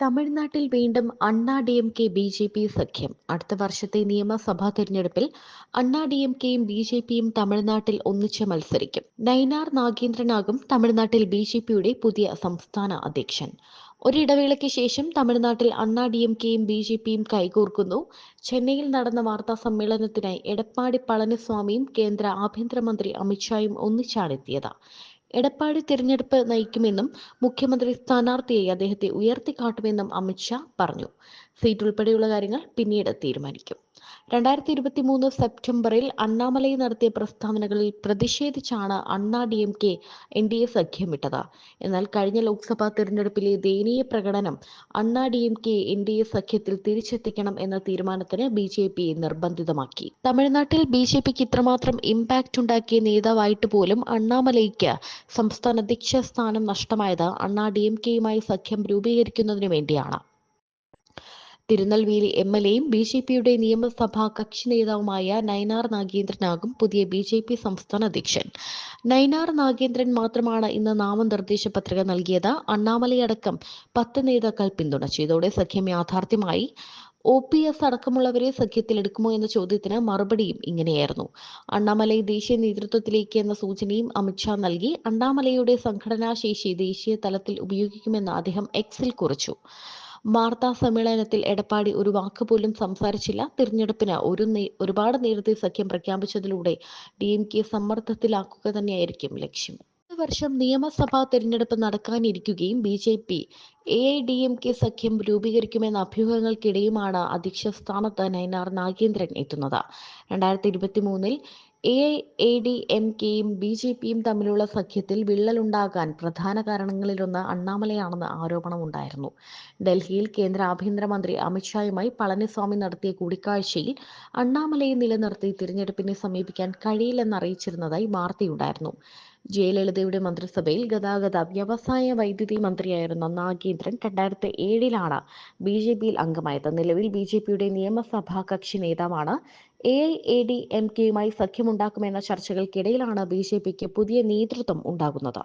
തമിഴ്നാട്ടിൽ വീണ്ടും Anna D M K B J P സഖ്യം. അടുത്ത വർഷത്തെ നിയമസഭാ തെരഞ്ഞെടുപ്പിൽ അണ്ണാ ഡി എം കെയും ബി ജെ പിയും തമിഴ്നാട്ടിൽ ഒന്നിച്ച് മത്സരിക്കും. നൈനാർ നാഗേന്ദ്രനാകും തമിഴ്നാട്ടിൽ ബി ജെ പിയുടെ പുതിയ സംസ്ഥാന അധ്യക്ഷൻ. ഒരിടവേളയ്ക്ക് ശേഷം തമിഴ്നാട്ടിൽ അണ്ണാ ഡി എം കെയും ബി ജെ പിയും കൈകോർക്കുന്നു. ചെന്നൈയിൽ നടന്ന വാർത്താ സമ്മേളനത്തിനായി എടപ്പാടി പളനിസ്വാമിയും കേന്ദ്ര ആഭ്യന്തരമന്ത്രി അമിത്ഷായും ഒന്നിച്ചാണെത്തിയത് എടപ്പാടി തിരഞ്ഞെടുപ്പ് നയിക്കുമെന്നും മുഖ്യമന്ത്രി സ്ഥാനാർത്ഥിയെ അദ്ദേഹത്തെ ഉയർത്തിക്കാട്ടുമെന്നും അമിത്ഷാ പറഞ്ഞു. സീറ്റ് ഉൾപ്പെടെയുള്ള കാര്യങ്ങൾ പിന്നീട് തീരുമാനിക്കും. രണ്ടായിരത്തി ഇരുപത്തി മൂന്ന് സെപ്റ്റംബറിൽ അണ്ണാമലൈ നടത്തിയ പ്രസ്താവനകളിൽ പ്രതിഷേധിച്ചാണ് Anna D M K N D A സഖ്യമിട്ടത്. എന്നാൽ കഴിഞ്ഞ ലോക്സഭാ തെരഞ്ഞെടുപ്പിലെ ദയനീയ പ്രകടനം Anna D M K N D A സഖ്യത്തിൽ തിരിച്ചെത്തിക്കണം എന്ന തീരുമാനത്തിന് ബി ജെ പി നിർബന്ധിതമാക്കി. തമിഴ്നാട്ടിൽ ബി ജെ പിക്ക് ഇത്രമാത്രം ഇമ്പാക്റ്റ് ഉണ്ടാക്കിയ നേതാവായിട്ട് പോലും അണ്ണാമലൈക്ക് സംസ്ഥാന അധ്യക്ഷ സ്ഥാനം നഷ്ടമായത് അണ്ണാ ഡി എം കെയുമായി സഖ്യം രൂപീകരിക്കുന്നതിനു വേണ്ടിയാണ്. തിരുനെൽവേലി എം എൽ എയും ബി ജെ പിയുടെ നിയമസഭാ കക്ഷി നേതാവുമായ നയനാർ നാഗേന്ദ്രനാകും പുതിയ ബി ജെ പി സംസ്ഥാന അധ്യക്ഷൻ. നയനാർ നാഗേന്ദ്രൻ മാത്രമാണ് ഇന്ന് നാമനിർദ്ദേശ പത്രിക നൽകിയത്. അണ്ണാമലയടക്കം പത്ത് നേതാക്കൾ പിന്തുണച്ചു ഇതോടെ സഖ്യം യാഥാർത്ഥ്യമായി. ഒ പി എസ് അടക്കമുള്ളവരെ സഖ്യത്തിലെടുക്കുമോ എന്ന ചോദ്യത്തിന് മറുപടിയും ഇങ്ങനെയായിരുന്നു. അണ്ണാമലൈ ദേശീയ നേതൃത്വത്തിലേക്ക് എന്ന സൂചനയും അമിത്ഷാ നൽകി. അണ്ണാമലയുടെ സംഘടനാ ശേഷി ദേശീയ തലത്തിൽ ഉപയോഗിക്കുമെന്ന് അദ്ദേഹം എക്സിൽ കുറിച്ചു. വാർത്താ സമ്മേളനത്തിൽ എടപ്പാടി ഒരു വാക്ക് പോലും സംസാരിച്ചില്ല. തിരഞ്ഞെടുപ്പിന് ഒരു ഒരുപാട് നേരത്തെ സഖ്യം പ്രഖ്യാപിച്ചതിലൂടെ ഡി എം കെ സമ്മർദ്ദത്തിലാക്കുക തന്നെയായിരിക്കും ലക്ഷ്യം. വർഷം നിയമസഭാ തെരഞ്ഞെടുപ്പ് നടക്കാനിരിക്കുകയും B J P A I D M K സഖ്യം രൂപീകരിക്കുമെന്ന അഭ്യൂഹങ്ങൾക്കിടെയുമാണ് അധ്യക്ഷ സ്ഥാനത്ത് നയനാർ നാഗേന്ദ്രൻ എത്തുന്നത്. രണ്ടായിരത്തി ഇരുപത്തി മൂന്നിൽ എ എ ഡി എം കെയും ബി ജെ പിയും തമ്മിലുള്ള സഖ്യത്തിൽ വിള്ളലുണ്ടാകാൻ പ്രധാന കാരണങ്ങളിലൊന്ന് അണ്ണാമലയാണെന്ന് ആരോപണമുണ്ടായിരുന്നു. ഡൽഹിയിൽ കേന്ദ്ര ആഭ്യന്തരമന്ത്രി അമിത്ഷായുമായി പളനിസ്വാമി നടത്തിയ കൂടിക്കാഴ്ചയിൽ അണ്ണാമലയെ നിലനിർത്തി തിരഞ്ഞെടുപ്പിനെ സമീപിക്കാൻ കഴിയില്ലെന്നറിയിച്ചിരുന്നതായി വാർത്തയുണ്ടായിരുന്നു. ജയലളിതയുടെ മന്ത്രിസഭയിൽ ഗതാഗത വ്യവസായ വൈദ്യുതി മന്ത്രിയായിരുന്ന നാഗേന്ദ്രൻ രണ്ടായിരത്തി ഏഴിലാണ് ബി ജെ പിയിൽ അംഗമായത്. നിലവിൽ ബി ജെ പിയുടെ നിയമസഭാ കക്ഷി നേതാവാണ്. A I A D M കെയുമായി സഖ്യമുണ്ടാക്കുമെന്ന ചർച്ചകൾക്കിടയിലാണ് ബി ജെ പിക്ക് പുതിയ നേതൃത്വം ഉണ്ടാകുന്നത്.